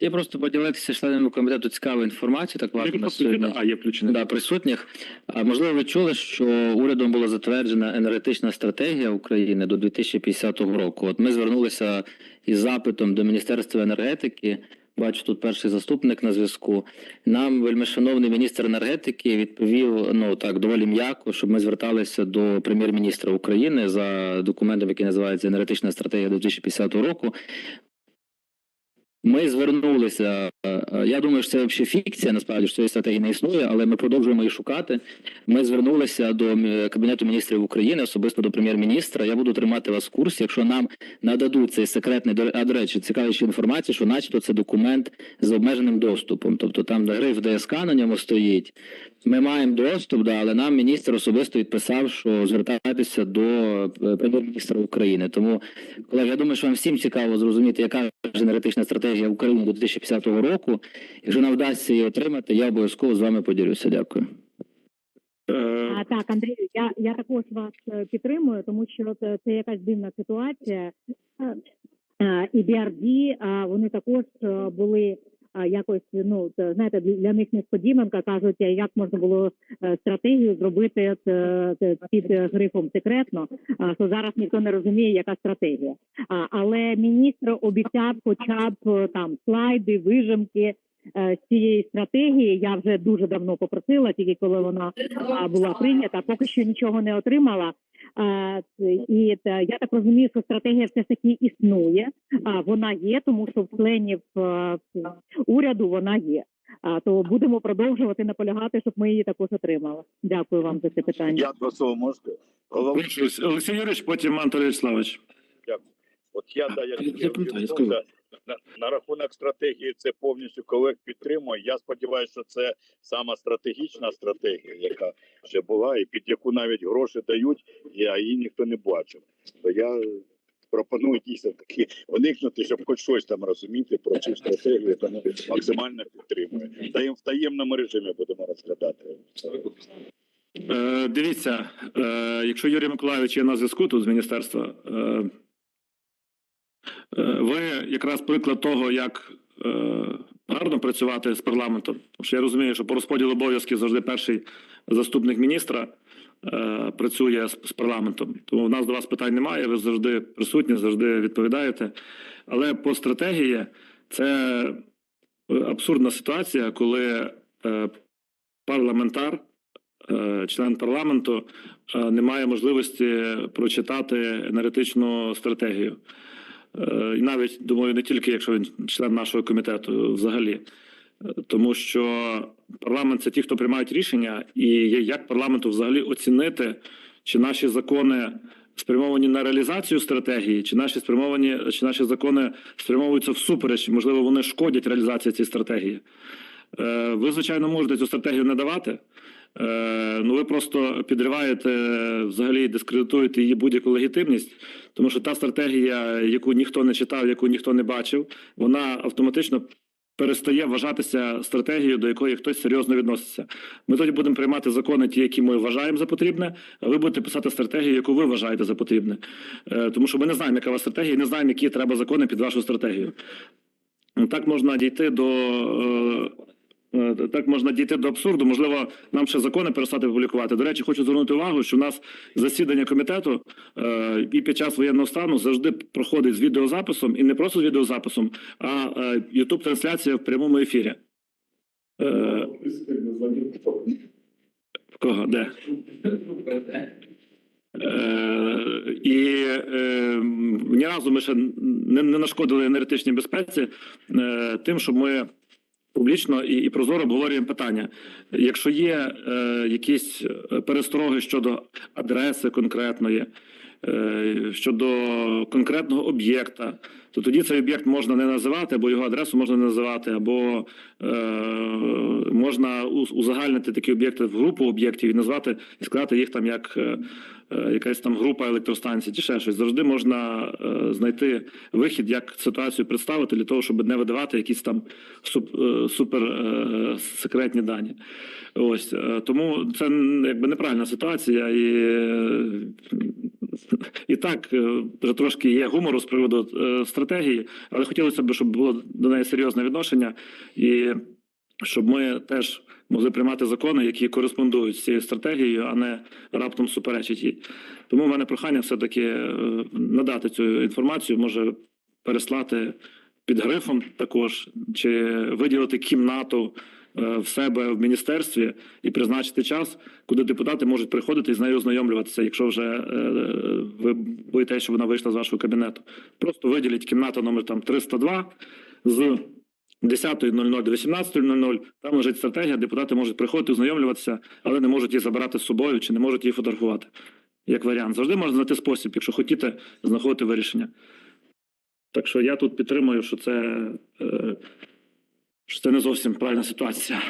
Я просто поділитися членами комітету цікавою інформацією, так важко на сьогодні. А, є. Да, присутніх. А можливо, ви чули, що урядом була затверджена енергетична стратегія України до 2050 року. От ми звернулися із запитом до Міністерства енергетики. Бачу, тут перший заступник на зв'язку. Нам вельмишановний міністр енергетики відповів ну так доволі м'яко, щоб ми зверталися до прем'єр-міністра України за документом, який називається енергетична стратегія до 2050 року. Ми звернулися. е, е, Я думаю, що це взагалі фікція, насправді що цієї стратегії не існує, але ми продовжуємо її шукати. Ми звернулися до Кабінету міністрів України, особисто до прем'єр-міністра. Я буду тримати вас в курсі. Якщо нам нададуть цей секретний а, до речі, цікавіше інформація, що начебто це документ з обмеженим доступом. Тобто там, гриф ДСК на ньому стоїть. Ми маємо доступ, да, але нам міністр особисто відписав, що звертайтеся до е, прем'єр-міністра України. Тому, колеги, я думаю, що вам всім цікаво зрозуміти, яка ж енергетична стратегія України до 2050 року. Якщо нам вдасться її отримати, я обов'язково з вами поділюся. Дякую. Е, А, так, Андрію, я, я також вас е, підтримую, тому що це, це якась дивна ситуація. І BRD, вони також були якось, ну, знаєте, для них несподіванка, кажуть, як можна було е, стратегію зробити е, під е, грифом секретно, що зараз ніхто не розуміє, яка стратегія. Але міністр обіцяв хоча б там слайди, вижимки цієї стратегії. Я вже дуже давно попросила, тільки коли вона була прийнята, поки що нічого не отримала. А, і я так розумію, що стратегія все ж таки існує. А вона є, тому що в членів уряду вона є. А то будемо продовжувати наполягати, щоб ми її також отримали. Дякую вам за це питання. Я до слово можете. Олексій Юрійович, потім Антон Вячеславович. От я да, я, Я- я пам'ятаю, я я, на, на рахунок стратегії це повністю колег підтримує. Я сподіваюся, що це сама стратегічна стратегія, яка вже була, і під яку навіть гроші дають, а її ніхто не бачив. То я пропоную дійсно таки уникнути, щоб хоч щось там розуміти про цю стратегію, тому максимально підтримую. Та їм в таємному режимі будемо розглядати. Е, дивіться, е, якщо Юрій Миколайович є на зв'язку тут з міністерства, е, ви якраз приклад того, як е, гарно працювати з парламентом. Тому що я розумію, що по розподілу обов'язків завжди перший заступник міністра е, працює з, парламентом. Тому в нас до вас питань немає. Ви завжди присутні, завжди відповідаєте. Але по стратегії це е, абсурдна ситуація, коли е, парламентар е, член парламенту е, не має можливості прочитати енергетичну стратегію. Е, І навіть думаю, не тільки якщо він член нашого комітету, взагалі. Е, Тому що парламент це ті, хто приймають рішення, і як парламенту взагалі оцінити, чи наші закони спрямовані на реалізацію стратегії, чи наші спрямовані, чи наші закони спрямовуються всупереч, можливо, вони шкодять реалізації цієї стратегії. Е, Ви, звичайно, можете цю стратегію не давати. Е, Ну, ви просто підриваєте взагалі дискредитуєте її будь-яку легітимність, тому що та стратегія, яку ніхто не читав, яку ніхто не бачив, вона автоматично перестає вважатися стратегією, до якої хтось серйозно відноситься. Ми тоді будемо приймати закони, ті, які ми вважаємо за потрібне, а ви будете писати стратегію, яку ви вважаєте за потрібне. Е, Тому що ми не знаємо, яка у вас стратегія, не знаємо, які треба закони під вашу стратегію. Так можна дійти до. Е, Е, Так можна дійти до абсурду. Можливо, нам ще закони перестати публікувати. До речі, хочу звернути увагу, що у нас засідання комітету е, і під час воєнного стану завжди проходить з відеозаписом, і не просто з відеозаписом, а ютуб трансляція в прямому ефірі. Е, кого? Де? Е, і е, ні разу ми ще не, не нашкодили енергетичній безпеці е, тим, що ми публічно і, і прозоро обговорюємо питання. Якщо є е, якісь е, перестороги щодо адреси конкретної, щодо конкретного об'єкта, то тоді цей об'єкт можна не називати, або його адресу можна не називати, або е, можна узагальнити такі об'єкти в групу об'єктів і назвати і сказати їх там як е, е, якась там група електростанцій чи ще щось. Завжди можна е, знайти вихід, як ситуацію представити для того, щоб не видавати якісь там суп, е, супер е, секретні дані. Ось е, тому це якби неправильна ситуація, і е, і так е, вже трошки є гумору з приводу е, стратегії, але хотілося б, щоб було до неї серйозне відношення, і щоб ми теж могли приймати закони, які кореспондують з цією стратегією, а не раптом суперечать їй. Тому в мене прохання все-таки е, надати цю інформацію, може переслати під грифом також, чи виділити кімнату в себе в міністерстві і призначити час, куди депутати можуть приходити і з нею ознайомлюватися, якщо вже е, ви боїтеся, що вона вийшла з вашого кабінету. Просто виділіть кімната номер там 302 з 10.00 до 18.00. Там лежить стратегія, депутати можуть приходити, ознайомлюватися, але не можуть її забирати з собою чи не можуть її фотографувати. Як варіант. Завжди можна знайти спосіб, якщо хотіте, знаходити вирішення. Так що я тут підтримую, що це, е, що це не зовсім правильна ситуація.